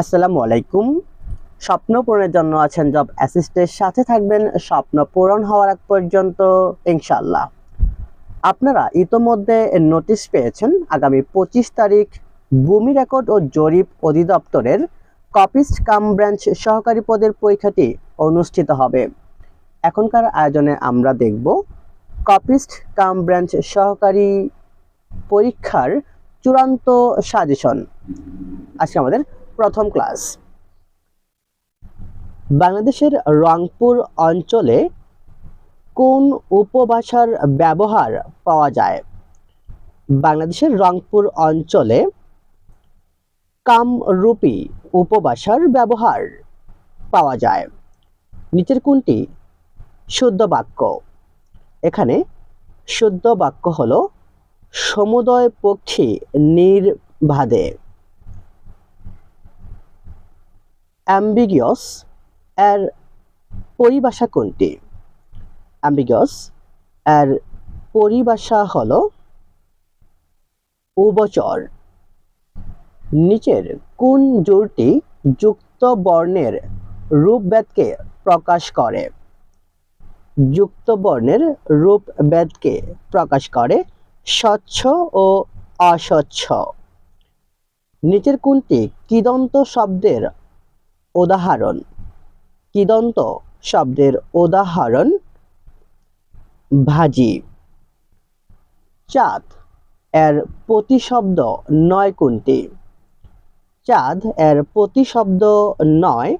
আসসালামু আলাইকুম। স্বপ্ন পূরণের জন্য আছেন জব অ্যাসিস্টের সাথে থাকবেন স্বপ্ন পূরণ হওয়ার আগ পর্যন্ত ইনশাল্লাহ আপনারা ইতোমধ্যে নোটিশ পেয়েছেন, আগামী পঁচিশ তারিখ ভূমি রেকর্ড ও জরিপ অধিদপ্তরের কপিস্ট কাম ব্রাঞ্চ সহকারী পদের পরীক্ষাটি অনুষ্ঠিত হবে। এখনকার আয়োজনে আমরা দেখব কপিস্ট কাম ব্রাঞ্চ সহকারী পরীক্ষার চূড়ান্ত সাজেশন। আজকে আমাদের প্রথম ক্লাস। বাংলাদেশের রংপুর অঞ্চলে কোন উপভাষার ব্যবহার পাওয়া যায়? বাংলাদেশের রংপুর অঞ্চলে কামরূপী উপভাষার ব্যবহার পাওয়া যায়। নিচের কোনটি? শুদ্ধ বাক্য। এখানে শুদ্ধ বাক্য হলো সমুদয় পক্ষী নির্বাধে অ্যাম্বিগিয়াস এর পরিভাষা কোনটি? অ্যাম্বিগিয়াস এর পরিভাষা হল উবচর নিচের কোন জোরটি যুক্ত বর্ণের রূপভেদকে প্রকাশ করে? যুক্ত বর্ণের রূপভেদকে প্রকাশ করে স্বচ্ছ ও অস্বচ্ছ। নিচের কোনটি কিদন্ত শব্দের উদাহরণ। কিদন্ত শব্দের উদাহরণ, ভাজি। চাঁদ এর প্রতিশব্দ নয় কোনটি? চাঁদ এর প্রতিশব্দ নয়,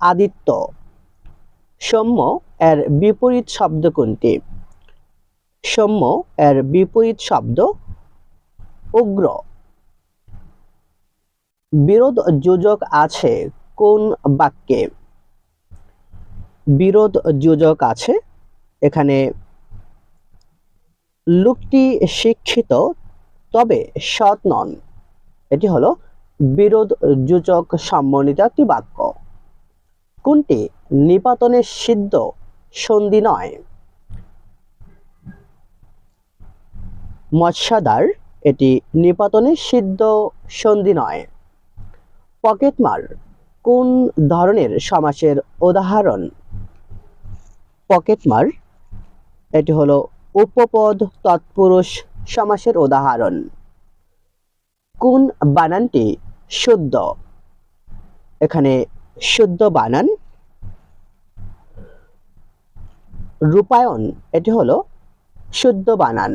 আদিত্য। সৌম্য এর বিপরীত শব্দ কোনটি? সৌম্য এর বিপরীত শব্দ উগ্র। বিরোধ যোজক আছে কোন বাক্যে? বিরোধ যোজক আছে এখানে, লোকটি শিক্ষিত, তবে সৎ নন। এটি হলো বিরোধ যোজক সম্বন্ধিত একটি বাক্য। কোনটি? নিপাতনের সিদ্ধ, সন্ধি নয়। মৎস্যাদার, এটি নিপাতনের সিদ্ধ, সন্ধি নয়। পকেটমার কোন ধরনের সমাসের উদাহরণ? পকেটমার এটি হলো উপপদ তৎপুরুষ সমাসের উদাহরণ। কোন বানানটি শুদ্ধ? এখানে শুদ্ধ বানান। রূপায়ণ, এটি হলো শুদ্ধ বানান।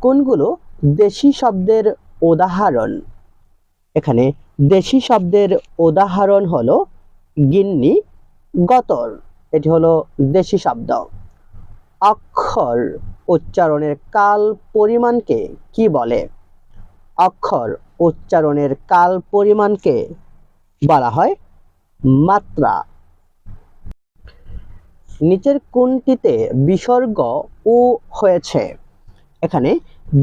কোনগুলো দেশি শব্দের উদাহরণ? এখানে দেশি শব্দের উদাহরণ হলো গিন্নি, গতর। এটি হলো দেশি শব্দ। অক্ষর উচ্চারণের কাল পরিমাণকে কি বলে? অক্ষর উচ্চারণের কাল পরিমাণকে বলা হয় মাত্রা। নিচের কোনটিতে বিসর্গ উ হয়েছে? এখানে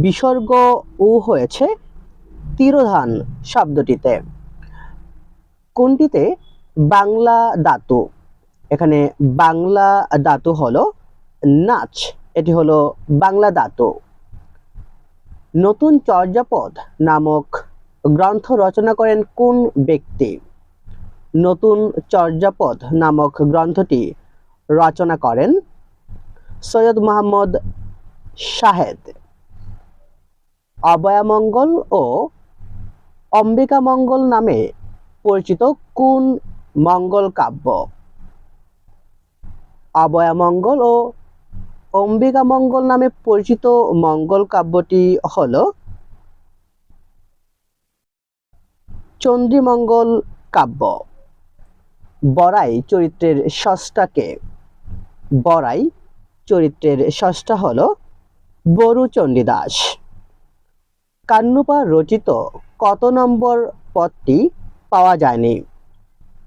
বিসর্গ উ হয়েছে তিরোধান শব্দটিতে। কোনটিতে? বাংলা ধাতু। এখানে বাংলা ধাতু হলো নাচ, এটি হলো বাংলা ধাতু। নতুন চর্যাপদ নামক গ্রন্থ রচনা করেন কোন ব্যক্তি? নতুন চর্যাপদ নামক গ্রন্থটি রচনা করেন সৈয়দ মোহাম্মদ শাহেদ। অভয়ামঙ্গল ও অম্বিকা মঙ্গল নামে পরিচিত কোন মঙ্গল কাব্য? অভয়ামঙ্গল ও অম্বিকা মঙ্গল নামে পরিচিত মঙ্গল কাব্যটি হল চন্দ্রীমঙ্গল কাব্য। বড়াই চরিত্রের ষষ্ঠাকে বড়াই চরিত্রের ষষ্ঠা হল বরু চণ্ডীদাস কান্নুপা রচিত কত নম্বর পদটি পাওয়া যায়নি?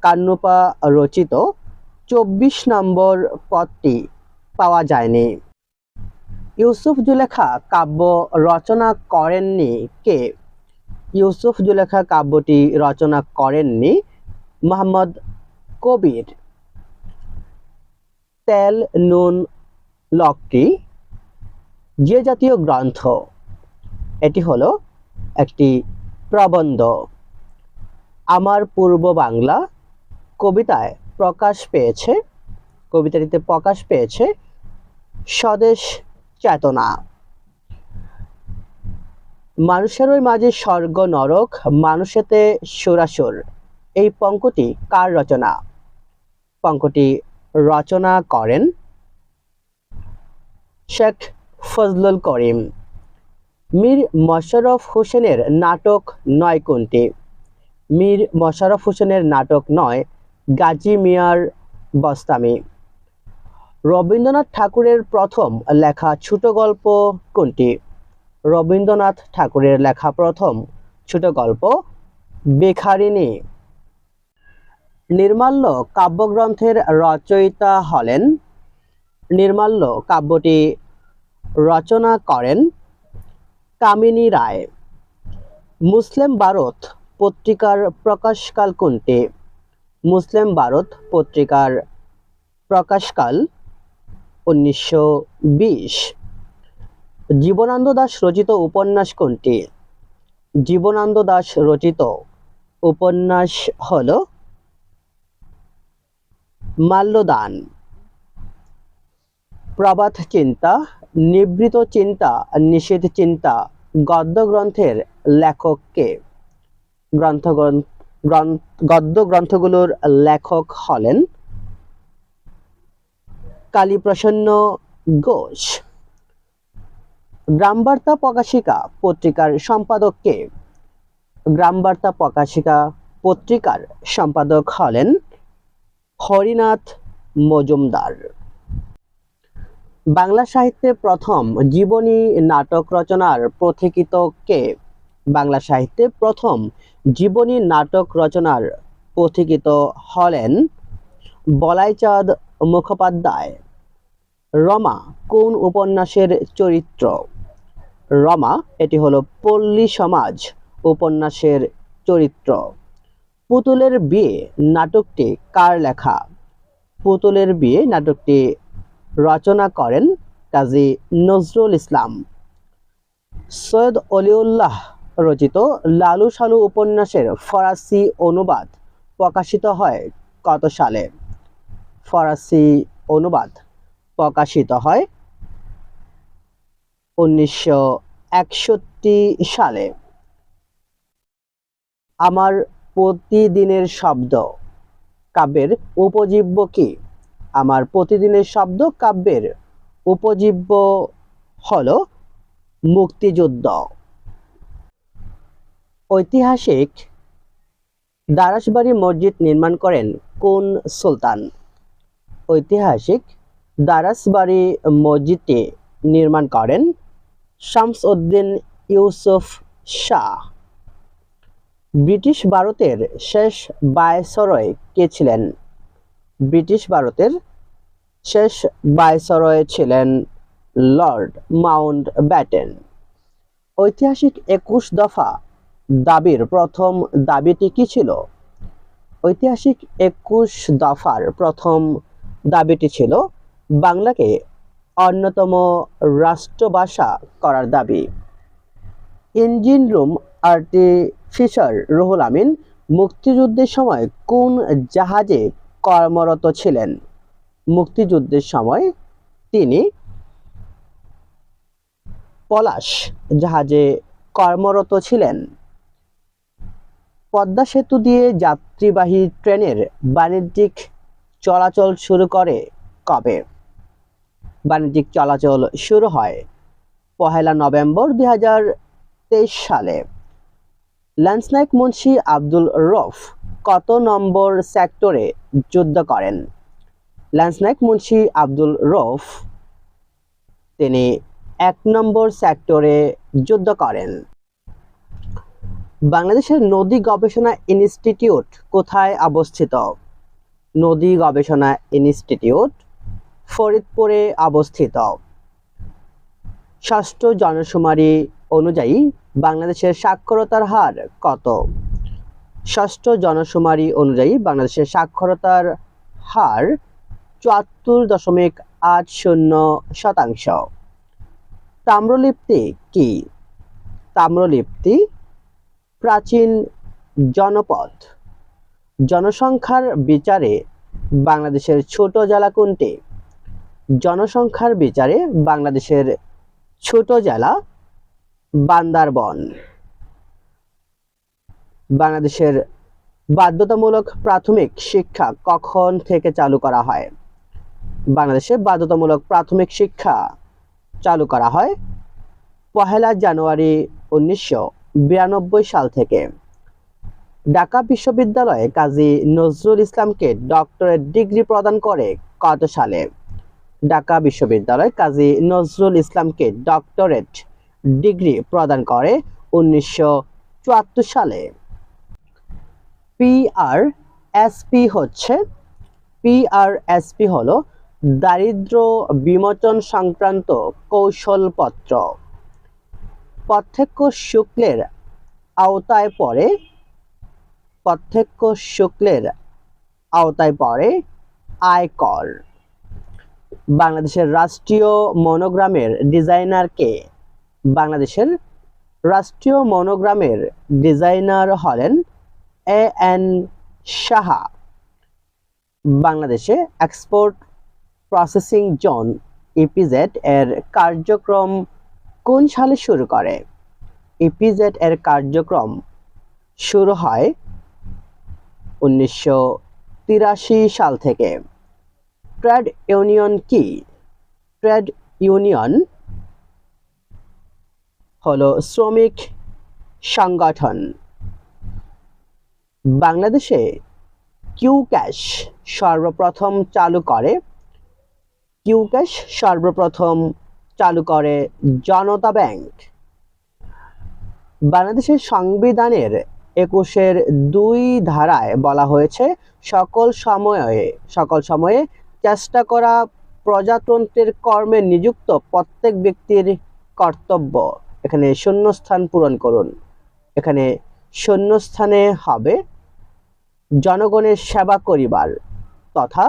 কান্নুপা রচিত চব্বিশ নম্বর পদটি পাওয়া যায়নি। ইউসুফ জুলেখা কাব্য রচনা করেননি কে? ইউসুফ জুলেখা কাব্যটি রচনা করেননি মোহাম্মদ কবির। তেল, নুন, লকটি, যে জাতীয় গ্রন্থ। এটি হলো একটি প্রবন্ধ। আমার পূর্ব বাংলা কবিতায় প্রকাশ পেয়েছে, কবিতাটিতে প্রকাশ পেয়েছে, স্বদেশ চেতনা। মানুষের ওই মাঝে স্বর্গ নরক, মানুষেতে সুরাসুর। এই পঙ্কটি কার রচনা? পঙ্কটি রচনা করেন শেখ ফজলুল করিম। মীর মশারফ হোসেনের নাটক নয় কোনটি? মীর মশারফ হোসেনের নাটক নয়, গাজী মিয়ার বস্তামি। রবীন্দ্রনাথ ঠাকুরের প্রথম লেখা ছোট গল্প কোনটি? রবীন্দ্রনাথ ঠাকুরের লেখা প্রথম ছোট গল্প বেখারিণী নির্মাল্য কাব্যগ্রন্থের রচয়িতা হলেন, নির্মাল্য কাব্যটি রচনা করেন কামিনী রায়। মুসলিম ভারত পত্রিকার প্রকাশকাল কোনটি? মুসলিম ভারত পত্রিকার প্রকাশকাল উনিশশো বিশ। জীবনানন্দ দাশ রচিত উপন্যাস কোনটি? জীবনানন্দ দাশ রচিত উপন্যাস হল মাল্যদান। প্রবাদ চিন্তা নিবৃত চিন্তা, নিষেধ চিন্তা, গদ্য গ্রন্থের লেখককে গ্রন্থ, গদ্য গ্রন্থগুলোর লেখক হলেন কালীপ্রসন্ন ঘোষ। গ্রামবার্তা প্রকাশিকা পত্রিকার সম্পাদককে গ্রামবার্তা প্রকাশিকা পত্রিকার সম্পাদক হলেন হরিনাথ মজুমদার। বাংলা সাহিত্যে প্রথম জীবনী নাটক রচনার পথিকৃত কে? বাংলা সাহিত্যে প্রথম জীবনী নাটক রচনার পথিকৃত হলেন বলাইচাঁদ মুখোপাধ্যায়। রমা, কোন উপন্যাসের চরিত্র? রমা, এটি হলো পল্লী সমাজ উপন্যাসের চরিত্র। পুতুলের বিয়ে, নাটকটি কার লেখা? পুতুলের বিয়ে, নাটকটি রচনা করেন কাজী নজরুল ইসলাম। সৈয়দ অলিউল্লাহ রচিত লালু সালু উপন্যাসের ফরাসি অনুবাদ প্রকাশিত হয় কত সালে? ফরাসি অনুবাদ প্রকাশিত হয় উনিশশো একষট্টি সালে। আমার প্রতিদিনের শব্দ। কাব্যের উপজীব্য কি? আমার প্রতিদিনের শব্দ কাব্যের উপজীব্য হল মুক্তিযুদ্ধ। ঐতিহাসিক দারাসবাড়ি মসজিদ নির্মাণ করেন কোন সুলতান? ঐতিহাসিক দারাসবাড়ি মসজিদটি নির্মাণ করেন শামস উদ্দিন ইউসুফ শাহ। ব্রিটিশ ভারতের শেষ বায়সরয় কে ছিলেন? ব্রিটিশ ভারতের শেষ বায়সরয় ছিলেন লর্ড মাউন্ট ব্যাটেন। ঐতিহাসিক একুশ দফা দাবির প্রথম দাবিটি কি ছিল? ঐতিহাসিক একুশ দফার প্রথম দাবিটি ছিল বাংলাকে অন্যতম রাষ্ট্রভাষা করার দাবি। Engine room artificer Ruhul Amin মুক্তিযুদ্ধের সময় কোন জাহাজে কর্মরত ছিলেন। মুক্তিযুদ্ধের সময় তিনি পলাশ জাহাজে কর্মরত ছিলেন। পদ্মা সেতু দিয়ে যাত্রীবাহী ট্রেনের বাণিজ্যিক চলাচল শুরু করে কবে? বাণিজ্যিক চলাচল শুরু হয় পহেলা নভেম্বর দুই হাজার তেইশ সালে। ল্যান্সনাইক মুন্সি আব্দুল রফ কত নম্বর সেক্টরে যুদ্ধ করেন? ল্যান্সনাইক মুন্সি আব্দুল রফ তিনি এক নম্বর সেক্টরে যুদ্ধ করেন। বাংলাদেশের নদী গবেষণা ইনস্টিটিউট কোথায় অবস্থিত? নদী গবেষণা ইনস্টিটিউট ফরিদপুরে অবস্থিত। ষষ্ঠ জনশুমারি অনুযায়ী বাংলাদেশের সাক্ষরতার হার কত? ষষ্ঠ জনশুমারি অনুযায়ী বাংলাদেশের সাক্ষরতার হার চুয়াত্তর দশমিক আট শূন্য শতাংশ। তাম্রলিপ্তি কি? তাম্রলিপ্তি প্রাচীন জনপদ। জনসংখ্যার বিচারে বাংলাদেশের ছোট জেলা কোনটি? জনসংখ্যার বিচারে বাংলাদেশের ছোট জেলা বান্দারবন। বাংলাদেশের বাধ্যতামূলক প্রাথমিক শিক্ষা কখন থেকে চালু করা হয়? বাংলাদেশে বাধ্যতামূলক প্রাথমিক শিক্ষা চালু করা হয় পহেলা জানুয়ারি উনিশশো বিরানব্বই সাল থেকে। ঢাকা বিশ্ববিদ্যালয়ে কাজী নজরুল ইসলামকে ডক্টরেট ডিগ্রি প্রদান করে কত সালে? ঢাকা বিশ্ববিদ্যালয় কাজী নজরুল ইসলামকে ডক্টরেট ডিগ্রি প্রদান করে উনিশশো চুয়াত্তর সালে। পিআর এসপি হচ্ছে পিআরএসপি হলো দারিদ্র বিমোচন সংক্রান্ত কৌশলপত্র। প্রত্যক্ষ শুক্লের আওতায় পড়ে, প্রত্যক্ষ শুক্লের আওতায় পড়ে আয়কর। বাংলাদেশের রাষ্ট্রীয় মনোগ্রামের ডিজাইনার কে? বাংলাদেশের রাষ্ট্রীয় মনোগ্রামের ডিজাইনার হলেন এ এন সাহা। বাংলাদেশে এক্সপোর্ট প্রসেসিং জোন ইপিজেড এর কার্যক্রম কোন সালে শুরু করে? ইপিজেড এর কার্যক্রম শুরু হয় উনিশশো তিরাশি সাল থেকে। ট্রেড ইউনিয়ন কি? ট্রেড ইউনিয়ন হলো শ্রমিক সংগঠন। বাংলাদেশে কিউ ক্যাশ সর্বপ্রথম চালু করে। কিউ ক্যাশ সর্বপ্রথম চালু করে জনতা ব্যাংক। বাংলাদেশের সংবিধানের একুশের দুই ধারায় বলা হয়েছে, সকল সময়ে সকল সময়ে চেষ্টা করা প্রজাতন্ত্রের কর্মে নিযুক্ত প্রত্যেক ব্যক্তির কর্তব্য। এখানে শূন্যস্থান পূরণ করুন। এখানে শূন্যস্থানে হবে জনগণের সেবা করিবার তথা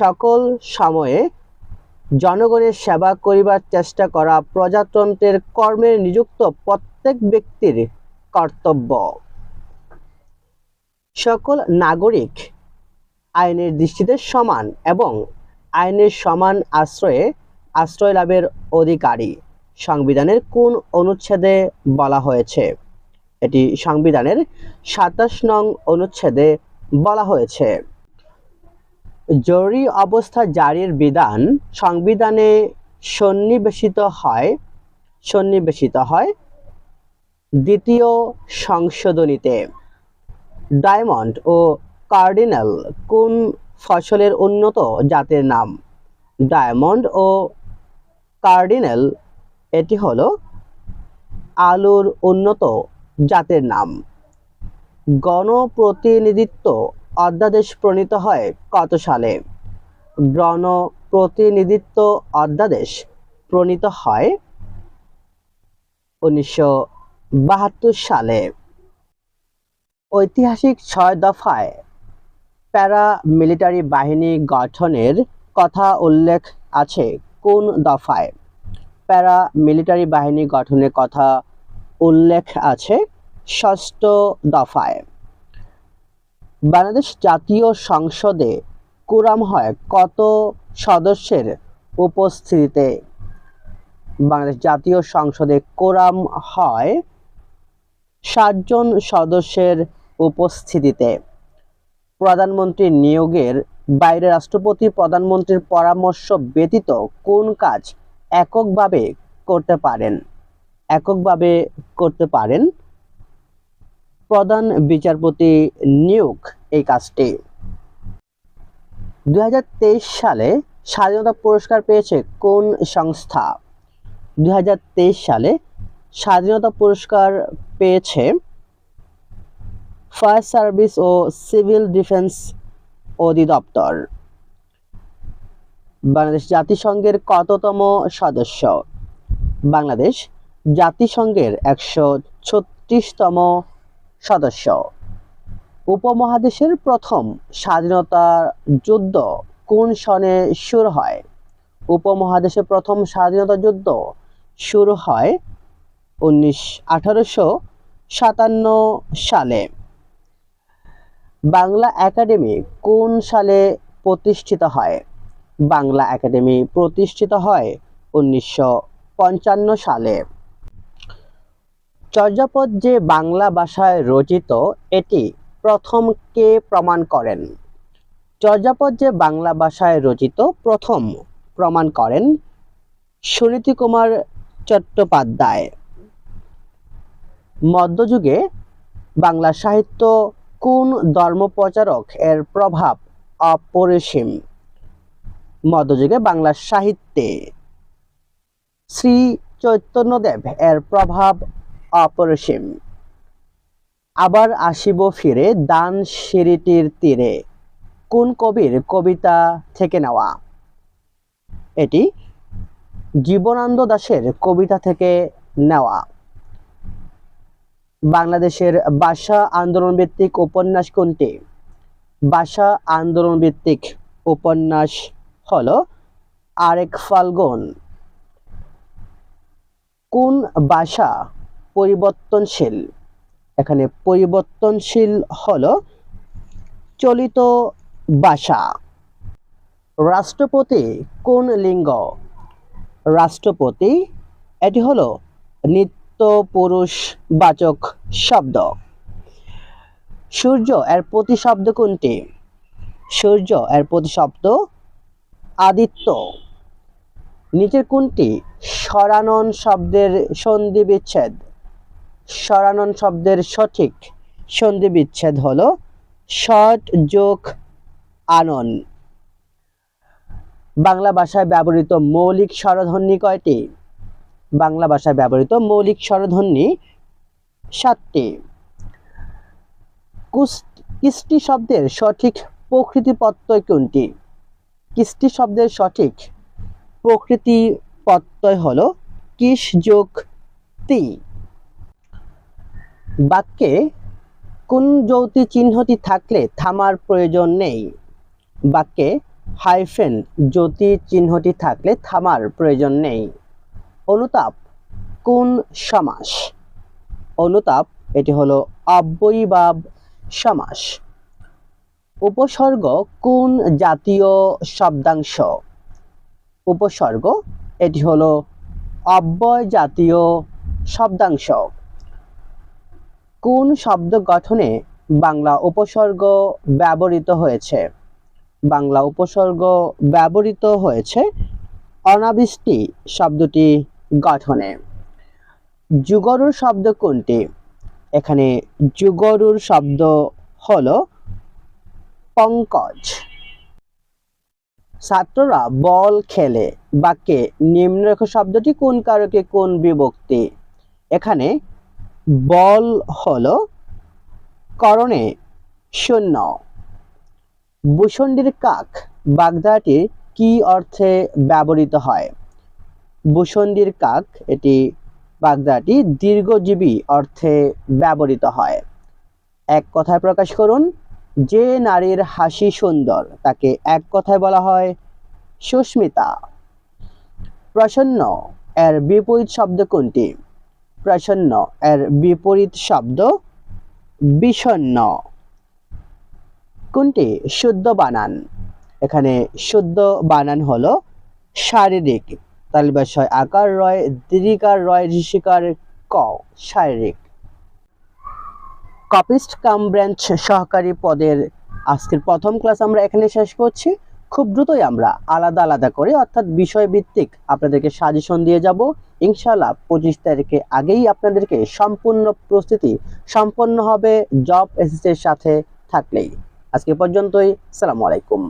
সকল সময়ে জনগণের সেবা করিবার চেষ্টা করা প্রজাতন্ত্রের কর্মে নিযুক্ত প্রত্যেক ব্যক্তির কর্তব্য। সকল নাগরিক আইনের দৃষ্টিতে সমান এবং আইনের সমান আশ্রয়ে আশ্রয় লাভের অধিকারী। সংবিধানের কোন অনুচ্ছেদে বলা হয়েছে? এটি সংবিধানের সাতাশ নং অনুচ্ছেদে বলা হয়েছে। জরুরি অবস্থা জারির বিধান সংবিধানে সন্নিবেশিত হয় সন্নিবেশিত হয় দ্বিতীয় সংশোধনীতে। ডায়মন্ড ও কার্ডিনাল কোন ফসলের উন্নত জাতের নাম? ডায়মন্ড ও কার্ডিনাল এটি হলো আলুর উন্নত জাতের নাম। গণপ্রতিনিধিত্ব অধ্যাদেশ প্রণীত হয় কত সালে? গণপ্রতিনিধিত্ব অধ্যাদেশ প্রণীত হয় উনিশশো বাহাত্তর সালে। ঐতিহাসিক ছয় দফায় প্যারা মিলিটারি বাহিনী গঠনের কথা উল্লেখ আছে কোন দফায়? প্যারা মিলিটারি বাহিনী গঠনের কথা উল্লেখ আছে ষষ্ঠ দফায়। বাংলাদেশ জাতীয় সংসদে কোরাম হয় কত সদস্যের উপস্থিতিতে? বাংলাদেশ জাতীয় সংসদে কোরাম হয় ষাটজন সদস্যের উপস্থিতিতে। প্রধানমন্ত্রী নিয়োগের বাইরে রাষ্ট্রপতি প্রধানমন্ত্রীর পরামর্শ ব্যতীত কোন কাজ এককভাবে করতে পারেন। এককভাবে করতে পারেন। প্রধান বিচারপতি নিয়োগ এই কাজটি। দুই হাজার তেইশ সালে স্বাধীনতা পুরস্কার পেয়েছে কোন সংস্থা? দুই হাজার তেইশ সালে স্বাধীনতা পুরস্কার পেয়েছে ফায়ার সার্ভিস ও সিভিল ডিফেন্স অধিদপ্তর। বাংলাদেশ জাতিসংঘের কততম সদস্য? বাংলাদেশ জাতিসংঘের একশো ছত্রিশতম সদস্য। উপমহাদেশের প্রথম স্বাধীনতা যুদ্ধ কোন সনে শুরু হয়? উপমহাদেশের প্রথম স্বাধীনতা যুদ্ধ শুরু হয় উনিশ আঠারোশো সাতান্ন সালে। বাংলা একাডেমি কোন সালে প্রতিষ্ঠিত হয়? বাংলা একাডেমি প্রতিষ্ঠিত হয় উনিশশো পঞ্চান্ন সালে। চর্যাপদ যে বাংলা ভাষায় রচিত, এটি প্রথম কে প্রমাণ করেন? চর্যাপদ যে বাংলা ভাষায় রচিত, প্রথম প্রমাণ করেন সুনীতি কুমার চট্টোপাধ্যায়। মধ্যযুগে বাংলা সাহিত্য কোন ধর্মপ্রচারক এর প্রভাব অপরিসীম? মধ্যযুগে বাংলা সাহিত্যে। শ্রী চৈতন্যদেব এর প্রভাব অপরিসীম। আবার আসিব ফিরে দান সিঁড়িটির তীরে, কোন কবির কবিতা থেকে নেওয়া? এটি জীবনানন্দ দাশের কবিতা থেকে নেওয়া। বাংলাদেশের ভাষা আন্দোলন ভিত্তিক উপন্যাস কোনটি? ভাষা আন্দোলন ভিত্তিক উপন্যাস হলো আরেক ফাল্গুন। কোন ভাষা পরিবর্তনশীল? এখানে পরিবর্তনশীল হলো চলিত ভাষা। রাষ্ট্রপতি কোন লিঙ্গ? রাষ্ট্রপতি, এটি হলো নিত্য পুরুষ বাচক শব্দ। সূর্য এর প্রতিশব্দ কোনটি? সূর্য এর প্রতিশব্দ আদিত্য। নিচের কোনটি সরানন শব্দের সন্ধি বিচ্ছেদ সরানন শব্দের সঠিক সন্ধি বিচ্ছেদ হলো শট যোগ আনন। বাংলা ভাষায় ব্যবহৃত মৌলিক স্বরধ্বনি কয়টি? বাংলা ভাষায় ব্যবহৃত মৌলিক স্বরধ্বনি সাতটি। কিস্তি শব্দের সঠিক প্রকৃতি কোনটি? কিস্তি শব্দের সঠিক প্রকৃতি প্রত্যয় হলো কিস যোগ তি। বাক্যে, কোন যৌতি চিহ্নটি থাকলে থামার প্রয়োজন নেই? বাক্যে, হাইফেন জ্যোতি চিহ্নটি থাকলে থামার প্রয়োজন নেই। অনুতাপ, কোন সমাস? অনুতাপ, এটি হলো অব্যয়ীভাব সমাস। উপসর্গ কোন জাতীয় শব্দাংশ? উপসর্গ, এটি হলো অব্যয় জাতীয় শব্দাংশ। কোন শব্দ গঠনে বাংলা উপসর্গ ব্যবহৃত হয়েছে? বাংলা উপসর্গ ব্যবহৃত হয়েছে অনাবৃষ্টি শব্দটি গঠনে। যুগরুর শব্দ কোনটি? এখানে যুগরুর শব্দ হলো পঙ্কজ। ছাত্ররা বল খেলে, বাক্যে নিম্নরেখ শব্দটি কোন কারকে, কোন বিভক্তি? এখানে বল হলো করণে শূন্য। ভূষণ্ডির কাক বাগধাটি কি অর্থে ব্যবহৃত হয়? ভূষণ্ডির কাক, এটি বাগধাটি দীর্ঘজীবী অর্থে ব্যবহৃত হয়। এক কথায় প্রকাশ করুন যে নারীর হাসি সুন্দর, তাকে এক কথায় বলা হয় সুস্মিতা। প্রসন্ন, এর বিপরীত শব্দ কোনটি? প্রসন্ন, এর বিপরীত শব্দ বিষণ্ণ কোনটি? শুদ্ধ বানান। এখানে শুদ্ধ বানান হলো শারীরিক। তালিবাশয় আকার রয়, দীর্ঘিকার রয় ঋষিকার ক, শারীরিক। কপিস্ট কাম ব্রাঞ্চ সহকারী পদের আজকের প্রথম ক্লাস আমরা এখানে শেষ করছি। খুব দ্রুতই আমরা আলাদা আলাদা করে, অর্থাৎ বিষয়ভিত্তিক আপনাদেরকে সাজেশন দিয়ে যাব। ইনশাআল্লাহ পঁচিশ তারিখে আগেই আপনাদেরকে সম্পূর্ণ প্রস্তুতি, সম্পন্ন হবে জব এসিসের সাথে থাকলেই। আজকে পর্যন্তই, সালামু আলাইকুম।